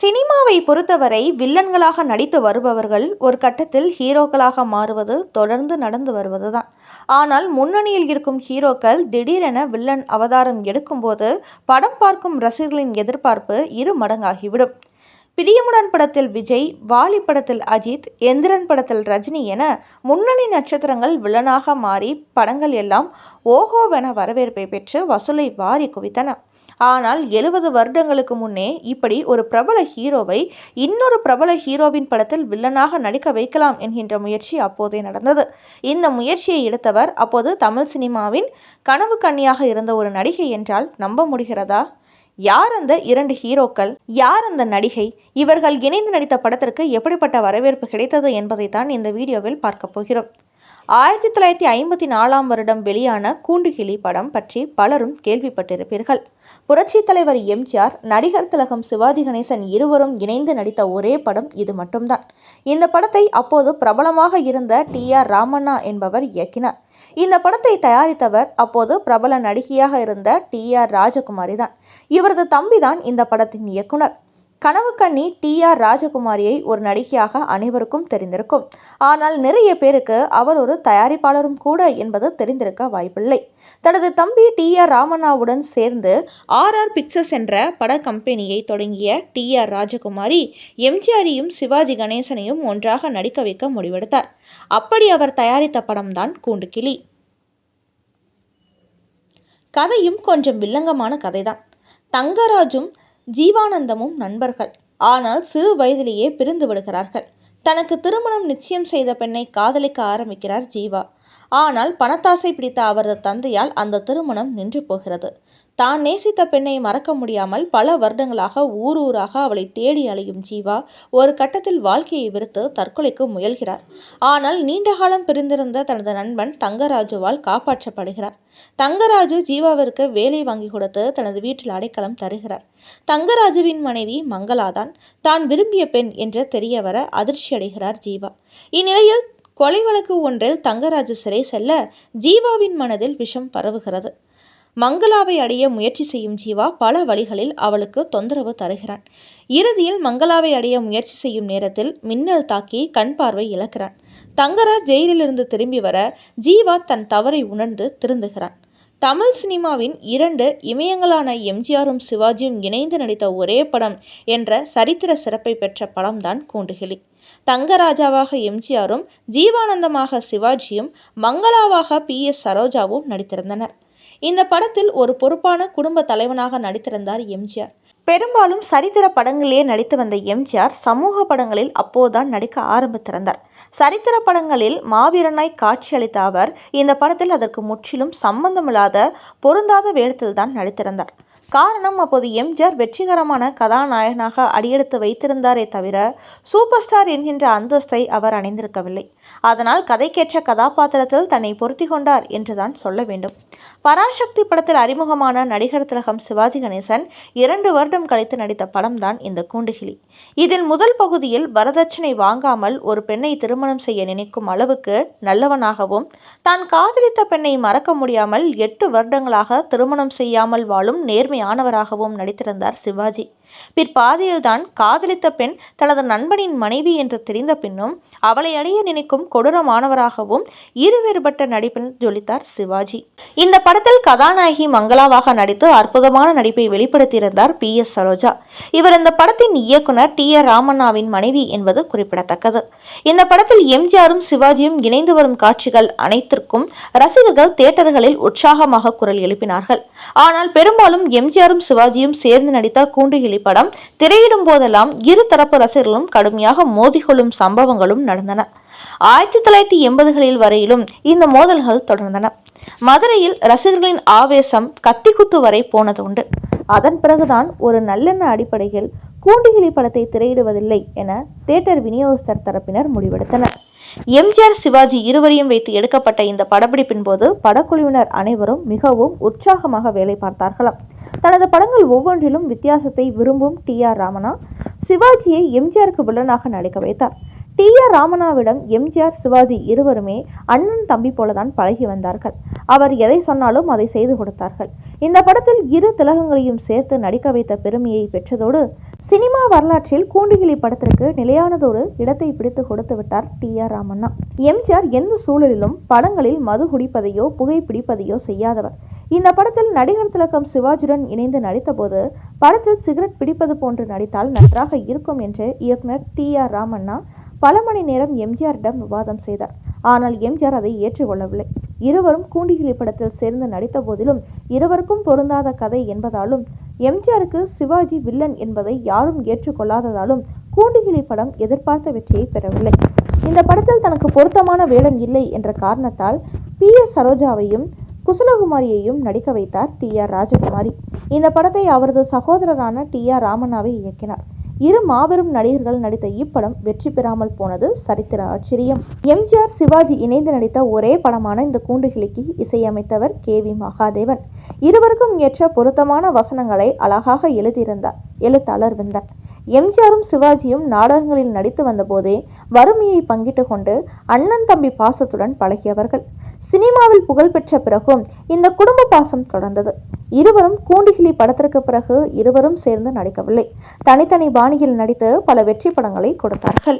சினிமாவை பொறுத்தவரை வில்லன்களாக நடித்து வருபவர்கள் ஒரு கட்டத்தில் ஹீரோக்களாக மாறுவது தொடர்ந்து நடந்து வருவது தான் ஆனால் முன்னணியில் இருக்கும் ஹீரோக்கள் திடீரென வில்லன் அவதாரம் எடுக்கும்போது படம் பார்க்கும் ரசிகர்களின் எதிர்பார்ப்பு இரு மடங்காகிவிடும். பிரியமுடன் படத்தில் விஜய் வாலி படத்தில் அஜித் எந்திரன் படத்தில் ரஜினி என முன்னணி நட்சத்திரங்கள் வில்லனாக மாறி படங்கள் எல்லாம் ஓஹோவென வரவேற்பை பெற்று வசூலை வாரி குவித்தன. ஆனால் எழுபது வருடங்களுக்கு முன்னே இப்படி ஒரு பிரபல ஹீரோவை இன்னொரு பிரபல ஹீரோவின் படத்தில் வில்லனாக நடிக்க வைக்கலாம் என்கின்ற முயற்சி அப்போதே நடந்தது. இந்த முயற்சியை எடுத்தவர் அப்போது தமிழ் சினிமாவின் கனவு கண்ணியாக இருந்த ஒரு நடிகை என்றால் நம்ப முடிகிறதா? யார் அந்த இரண்டு ஹீரோக்கள்? யார் அந்த நடிகை? இவர்கள் இணைந்து நடித்த படத்திற்கு எப்படிப்பட்ட வரவேற்பு கிடைத்தது என்பதை தான் இந்த வீடியோவில் பார்க்க போகிறோம். ஆயிரத்தி தொள்ளாயிரத்தி ஐம்பத்தி நாலாம் வருடம் வெளியான கூண்டுகிளி படம் பற்றி பலரும் கேள்விப்பட்டிருப்பீர்கள். புரட்சி தலைவர் எம்ஜிஆர் நடிகர் திலகம் சிவாஜி கணேசன் இருவரும் இணைந்து நடித்த ஒரே படம் இது மட்டும்தான். இந்த படத்தை அப்போது பிரபலமாக இருந்த டி ஆர் ராமண்ணா என்பவர் இயக்கினார். இந்த படத்தை தயாரித்தவர் அப்போது பிரபல நடிகையாக இருந்த டி ஆர் ராஜகுமாரி தான் இவரது தம்பிதான் இந்த படத்தின் இயக்குனர். கனவு கண்ணி டி ஆர் ராஜகுமாரியை ஒரு நடிகையாக அனைவருக்கும் தெரிந்திருக்கும். ஆனால் நிறைய பேருக்கு அவர் ஒரு தயாரிப்பாளரும் கூட என்பது தெரிந்திருக்க வாய்ப்பில்லை. தனது தம்பி டி ஆர் ராமண்ணாவுடன் சேர்ந்து ஆர் ஆர் பிக்சர்ஸ் என்ற பட கம்பெனியை தொடங்கிய டி ஆர் ராஜகுமாரி எம்ஜிஆரையும் சிவாஜி கணேசனையும் ஒன்றாக நடிக்க வைக்க முடிவெடுத்தார். அப்படி அவர் தயாரித்த படம்தான் கூண்டுக்கிளி. கதையும் கொஞ்சம் வில்லங்கமான கதைதான். தங்கராஜும் ஜீவானந்தமும் நண்பர்கள். ஆனால் சிறு வயதிலேயே பிரிந்து விடுகிறார்கள். தனக்கு திருமணம் நிச்சயம் செய்த பெண்ணை காதலிக்க ஆரம்பிக்கிறார் ஜீவா. ஆனால் பணத்தாசை பிடித்த அவரது தந்தையால் அந்த திருமணம் நின்று போகிறது. தான் நேசித்த பெண்ணை மறக்க முடியாமல் பல வருடங்களாக ஊர் ஊராக அவளை தேடி அலையும் ஜீவா ஒரு கட்டத்தில் வாழ்க்கையை விருத்து தற்கொலைக்கு முயல்கிறார். ஆனால் நீண்ட காலம் பிரிந்திருந்த தனது நண்பன் தங்கராஜுவால் காப்பாற்றப்படுகிறார். தங்கராஜு ஜீவாவிற்கு வேலை வாங்கி கொடுத்து தனது வீட்டில் அடைக்கலம் தருகிறார். தங்கராஜுவின் மனைவி மங்களாதான் தான் விரும்பிய பெண் என்று தெரிய வர அதிர்ச்சி அடைகிறார் ஜீவா. இந்நிலையில் கொலை வழக்கு ஒன்றில் தங்கராஜு சிறை செல்ல ஜீவாவின் மனதில் விஷம் பரவுகிறது. மங்களாவை அடைய முயற்சி செய்யும் ஜீவா பல வழிகளில் அவளுக்கு தொந்தரவு தருகிறான். இறுதியில் மங்களாவை அடைய முயற்சி செய்யும் நேரத்தில் மின்னல் தாக்கி கண் பார்வை இழக்கிறான். தங்கராஜ் ஜெயிலிலிருந்து திரும்பி வர ஜீவா தன் தவறை உணர்ந்து திருந்துகிறான். தமிழ் சினிமாவின் இரண்டு இமயங்களான எம்ஜிஆரும் சிவாஜியும் இணைந்து நடித்த ஒரே படம் என்ற சரித்திர சிறப்பை பெற்ற படம்தான் கூண்டுகிளி தங்கராஜாவாக எம்ஜிஆரும் ஜீவானந்தமாக சிவாஜியும் மங்களாவாக பி. எஸ். சரோஜாவும் நடித்திருந்தனர். இந்த படத்தில் ஒரு பொறுப்பான குடும்ப தலைவனாக நடித்திருந்தார் எம்ஜிஆர். பெரும்பாலும் சரித்திர படங்களிலே நடித்து வந்த எம்ஜிஆர் சமூக படங்களில் அப்போதுதான் நடிக்க ஆரம்பித்திருந்தார். சரித்திர படங்களில் மாவீரனாய் காட்சியளித்த அவர் இந்த படத்தில் அதற்கு முற்றிலும் சம்பந்தமில்லாத பொருந்தாத வேடத்தில் தான் நடித்திருந்தார். காரணம் அப்போது எம்ஜிஆர் வெற்றிகரமான கதாநாயகனாக அடியெடுத்து வைத்திருந்தாரே தவிர சூப்பர் ஸ்டார் என்கின்ற அந்தஸ்தை அவர் அணிந்திருக்கவில்லை. அதனால் கதைக்கேற்ற கதாபாத்திரத்தில் தன்னை பொருத்தி கொண்டார் என்றுதான் சொல்ல வேண்டும். பராசக்தி படத்தில் அறிமுகமான நடிகர் திலகம் சிவாஜி கணேசன் இரண்டு வருடம் கழித்து நடித்த படம்தான் இந்த கூண்டுகிளி. இதில் முதல் பகுதியில் வரதட்சணை வாங்காமல் ஒரு பெண்ணை திருமணம் செய்ய நினைக்கும் அளவுக்கு நல்லவனாகவும் தான் காதலித்த பெண்ணை மறக்க முடியாமல் எட்டு வருடங்களாக திருமணம் செய்யாமல் வாழும் நேர்மை நேர்மையானவராகவும் நடித்திருந்தார் சிவாஜி. பிற்பாதையில்தான் காதலித்த பெண் தனது நண்பனின் மனைவி என்று தெரிந்த பின்னும் அவளை அடைய நினைக்கும் கொடூரமானவராகவும் இருவேறுபட்ட நடிப்பில் ஜொலித்தார் சிவாஜி. இந்த படத்தில் கதாநாயகி மங்களாவாக நடித்து அற்புதமான நடிப்பை வெளிப்படுத்தியிருந்தார் பி. எஸ். சரோஜா. இவர் இந்த படத்தின் இயக்குனர் டி. ஆர். ராமண்ணாவின் மனைவி என்பது குறிப்பிடத்தக்கது. இந்த படத்தில் எம்ஜிஆரும் சிவாஜியும் இணைந்து வரும் காட்சிகள் அனைத்திற்கும் ரசிகர்கள் தியேட்டர்களில் உற்சாகமாக குரல் எழுப்பினார்கள். ஆனால் பெரும்பாலும் எம்ஜிஆரும் சிவாஜியும் சேர்ந்து நடித்த கூண்டுகளில் திரைப்படம் திரையிடும் போதெல்லாம் இரு தரப்பு ரசிகர்களும் கடுமையாக மோதிக்கொள்ளும் சம்பவங்களும் நடந்தன. ஆயிரத்தி தொள்ளாயிரத்தி எண்பதுகளில் வரையிலும் இந்த மோதல்கள் தொடர்ந்தன. மதுரையில் ரசிகர்களின் ஆவேசம் கத்திக்குத்து வரை போனது உண்டு அதன் பிறகுதான் ஒரு நல்லெண்ண அடிப்படையில் கூண்டுகிளி படத்தை திரையிடுவதில்லை என தேட்டர் விநியோகஸ்தர் தரப்பினர் முடிவெடுத்தனர். எம்ஜிஆர் சிவாஜி இருவரையும் வைத்து எடுக்கப்பட்ட இந்த படப்பிடிப்பின் போது படக்குழுவினர் அனைவரும் மிகவும் உற்சாகமாக வேலை பார்த்தார்களாம். தனது படங்கள் ஒவ்வொன்றிலும் வித்தியாசத்தை விரும்பும் டி ஆர் ராமனா சிவாஜியை எம்ஜிஆருக்கு வில்லனாக நடிக்க வைத்தார். டி ஆர் ராமனாவிடம் எம்ஜிஆர் சிவாஜி இருவருமே அண்ணன் தம்பி போலதான் பழகி வந்தார்கள். அவர் எதை சொன்னாலும் அதை செய்து கொடுத்தார்கள். இந்த படத்தில் இரு திலகங்களையும் சேர்த்து நடிக்க வைத்த பெருமையை பெற்றதோடு சினிமா வரலாற்றில் கூண்டுகிளி படத்திற்கு நிலையானதொரு இடத்தை பிடித்து கொடுத்து விட்டார் டி ஆர் ராமண்ணா. எம்ஜிஆர் எந்த சூழலிலும் படங்களில் மது குடிப்பதையோ புகை பிடிப்பதையோ செய்யாதவர். இந்த படத்தில் நடிகர் திலகம் சிவாஜியுடன் இணைந்து நடித்தபோது படத்தில் சிகரெட் பிடிப்பது போன்று நடித்தால் நன்றாக இருக்கும் என்று இயக்குனர் டி ஆர் ராமண்ணா பல மணி நேரம் எம்ஜிஆரிடம் விவாதம் செய்தார். ஆனால் எம்ஜிஆர் அதை ஏற்றுக்கொள்ளவில்லை. இருவரும் கூண்டிகிளி படத்தில் சேர்ந்து நடித்த போதிலும் இருவருக்கும் பொருந்தாத கதை என்பதாலும் எம்ஜிஆருக்கு சிவாஜி வில்லன் என்பதை யாரும் ஏற்றுக்கொள்ளாததாலும் கூண்டிகிளி படம் எதிர்பார்த்த வெற்றியை பெறவில்லை. இந்த படத்தில் தனக்கு பொருத்தமான வேடம் இல்லை என்ற காரணத்தால் பி எஸ் சரோஜாவையும் குசலகுமாரியையும் நடிக்க வைத்தார் டி ஆர் ராஜகுமாரி. இந்த படத்தை அவரது சகோதரரான டி ஆர் ராமண்ணாவை இயக்கினார். இரு மாபெரும் நடிகர்கள் நடித்த இப்படம் வெற்றி பெறாமல் போனது சரித்திர ஆச்சரியம். எம்ஜிஆர் சிவாஜி இணைந்து நடித்த ஒரே படமான இந்த கூண்டுகிளிக்கு இசையமைத்தவர் கே. வி. மகாதேவன். இருவருக்கும் ஏற்ற பொருத்தமான வசனங்களை அழகாக எழுதியிருந்தார் எழுத்தாளர் விந்தன் எம்ஜிஆரும் சிவாஜியும் நாடகங்களில் நடித்து வந்தபோதே வறுமையை பங்கிட்டு கொண்டு அண்ணன் தம்பி பாசத்துடன் பழகியவர்கள். சினிமாவில் புகழ்பெற்ற பிறகும் இந்த குடும்ப பாசம் தொடர்ந்தது. இருவரும் கூண்டுகிளி படத்திற்கு பிறகு இருவரும் சேர்ந்து நடிக்கவில்லை. தனித்தனி பாணியில் நடித்து பல வெற்றி படங்களை கொடுத்தார்கள்.